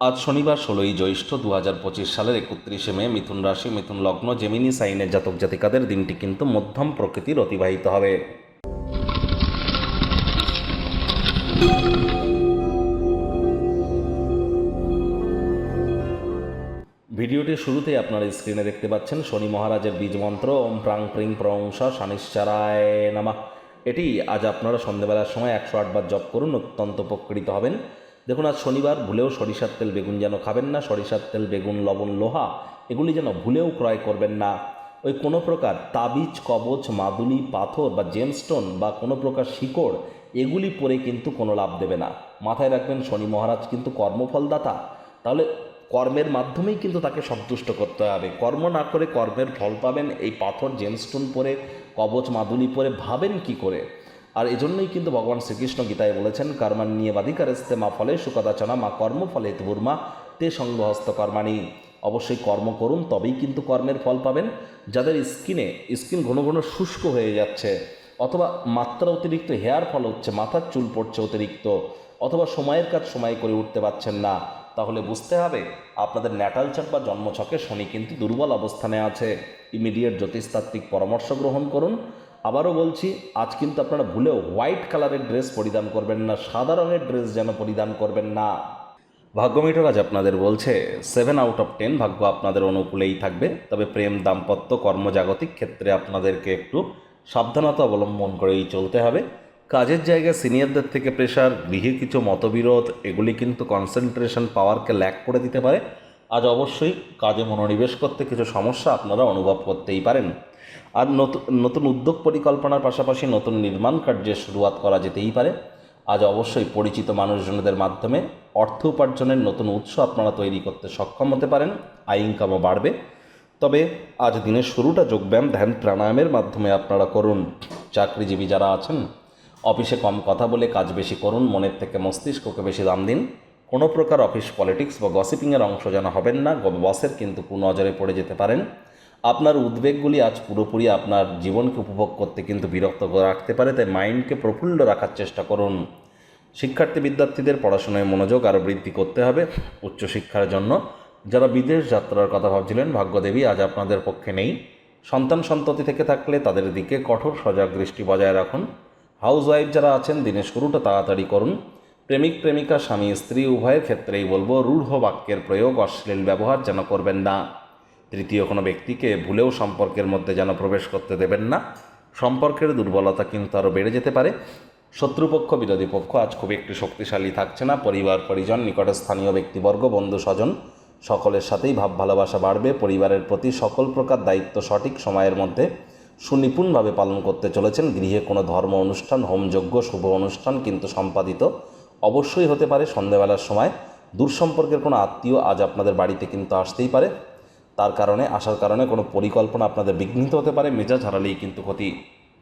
আজ শনিবার ষোলোই জ্যৈষ্ঠ দু হাজার পঁচিশ সালের একত্রিশে মে মিথুন রাশি, মিথুন লগ্ন, জেমিনি সাইনের জাতক জাতিকাদের দিনটি কিন্তু মধ্যম প্রকৃতির অতিবাহিত হবে। ভিডিওটির শুরুতেই আপনারা স্ক্রিনে দেখতে পাচ্ছেন শনি মহারাজের বীজ মন্ত্র, ওম প্রাং প্রিং প্রংস, শানিশ্চারায় নামা। এটি আজ আপনারা সন্ধ্যেবেলার সময় একশো আটবার জপ করুন, অত্যন্ত উপকৃত হবেন। দেখুন, আজ শনিবার ভুলেও সরিষার তেল বেগুন যেন খাবেন না, সরিষার তেল, বেগুন, লবণ, লোহা, এগুলি যেন ভুলেও ক্রয় করবেন না। ওই কোনো প্রকার তাবিজ, কবচ, মাদুলি, পাথর বা জেমস্টোন বা কোনো প্রকার শিকড়, এগুলি পরে কিন্তু কোনো লাভ দেবে না। মাথায় রাখবেন, শনি মহারাজ কিন্তু কর্মফলদাতা। তাহলে কর্মের মাধ্যমেই কিন্তু তাকে সন্তুষ্ট করতে হবে। কর্ম না করে কর্মের ফল পাবেন, এই পাথর জেমস্টোন পরে, কবচ, মাদুলি পরে, ভাবেন কি করে? আর এজন্যই কিন্তু ভগবান শ্রীকৃষ্ণ গীতায় বলেছেন কর্মান নিয়ে বাধিকারস্তে মা ফলে সুকদাচনা মা কর্ম ফলে তুর্মা তে সঙ্গহস্ত কর্মাণী। অবশ্যই কর্ম করুন, তবেই কিন্তু কর্মের ফল পাবেন। যাদের স্কিনে, স্কিন ঘন ঘন শুষ্ক হয়ে যাচ্ছে, অথবা মাত্রা অতিরিক্ত হেয়ার ফল হচ্ছে, মাথার চুল পড়ছে অতিরিক্ত, অথবা সময়ের কাজ সময় করে উঠতে পারছেন না, তাহলে বুঝতে হবে, আপনাদের ন্যাটাল চাক বা জন্মছকে শনি কিন্তু দুর্বল অবস্থানে আছে। ইমিডিয়েট জ্যোতিষতাত্ত্বিক পরামর্শ গ্রহণ করুন আবারও বলছি, আজ কিন্তু আপনারা ভুলেও হোয়াইট কালারের ড্রেস পরিধান করবেন না, সাদা রঙের ড্রেস যেন পরিধান করবেন না। ভাগ্যমিটার আজ আপনাদের বলছে সেভেন আউট অফ টেন ভাগ্য আপনাদের অনুকূলেই থাকবে, তবে প্রেম, দাম্পত্য, কর্মজাগতিক ক্ষেত্রে আপনাদেরকে একটু সাবধানতা অবলম্বন করেই চলতে হবে। কাজের জায়গায় সিনিয়রদের থেকে প্রেশার গৃহে কিছু মতবিরোধ, এগুলি কিন্তু কনসেন্ট্রেশন পাওয়ারকে ল্যাক করে দিতে পারে। আজ অবশ্যই কাজে মনোনিবেশ করতে কিছু সমস্যা আপনারা অনুভব করতেই পারেন। আর নতুন নতুন উদ্যোগ পরিকল্পনার পাশাপাশি নতুন নির্মাণ কার্যের শুরুয়াত করা যেতেই পারে। আজ অবশ্যই পরিচিত মানুষজনদের মাধ্যমে অর্থ উপার্জনের নতুন উৎস আপনারা তৈরি করতে সক্ষম হতে পারেন। আয় ইনকামও বাড়বে। তবে আজ দিনের শুরুটা যোগব্যায়াম, ধ্যান, প্রাণায়ামের মাধ্যমে আপনারা করুন। চাকরিজীবী যারা আছেন, অফিসে কম কথা বলে কাজ বেশি করুন, মনের থেকে মস্তিষ্ককে বেশি দাম দিন। কোনো প্রকার অফিস পলিটিক্স বা গসিপিংয়ের অংশ যেন হবেন না বসের কিন্তু কুনজরে পড়ে যেতে পারেন। আপনার উদ্বেগগুলি আজ পুরোপুরি আপনার জীবনকে উপভোগ করতে কিন্তু বিরক্ত রাখতে পারে, তাই মাইন্ডকে প্রফুল্ল রাখার চেষ্টা করুন। শিক্ষার্থী বিদ্যার্থীদের পড়াশোনায় মনোযোগ আরও বৃদ্ধি করতে হবে উচ্চশিক্ষার জন্য। যারা বিদেশ যাত্রার কথা ভাবছিলেন, ভাগ্যদেবী আজ আপনাদের পক্ষে নেই। সন্তান সন্ততি থেকে থাকলে তাদের দিকে কঠোর সজাগ দৃষ্টি বজায় রাখুন। হাউস ওয়াইফ যারা আছেন দিনের শুরুটা তাড়াতাড়ি করুন। প্রেমিক, প্রেমিকা, স্বামী, স্ত্রী, উভয়ের ক্ষেত্রেই বলব, রূঢ় বাক্যের প্রয়োগ, অশ্লীল ব্যবহার যেন করবেন না। তৃতীয় কোনো ব্যক্তিকে ভুলেও সম্পর্কের মধ্যে যেন প্রবেশ করতে দেবেন না। সম্পর্কের দুর্বলতা কিন্তু আরও বেড়ে যেতে পারে। শত্রুপক্ষ, বিরোধী পক্ষ আজ খুব একটি শক্তিশালী থাকছে না। পরিবার, পরিজন, নিকটস্থানীয় ব্যক্তিবর্গ, বন্ধু, স্বজন সকলের সাথেই ভাব ভালোবাসা বাড়বে। পরিবারের প্রতি সকল প্রকার দায়িত্ব সঠিক সময়ের মধ্যে সুনিপুণভাবে পালন করতে চলেছেন। গৃহে কোনো ধর্ম অনুষ্ঠান হোমযজ্ঞ শুভ অনুষ্ঠান কিন্তু সম্পাদিত অবশ্যই হতে পারে। সন্ধেবেলার সময় দূর সম্পর্কের কোনো আত্মীয় আজ আপনাদের বাড়িতে কিন্তু আসতেই পারে। তার কারণে আসার কারণে কোনো পরিকল্পনা আপনাদের বিঘ্নিত হতে পারে মেজাজ হারালেই কিন্তু ক্ষতি।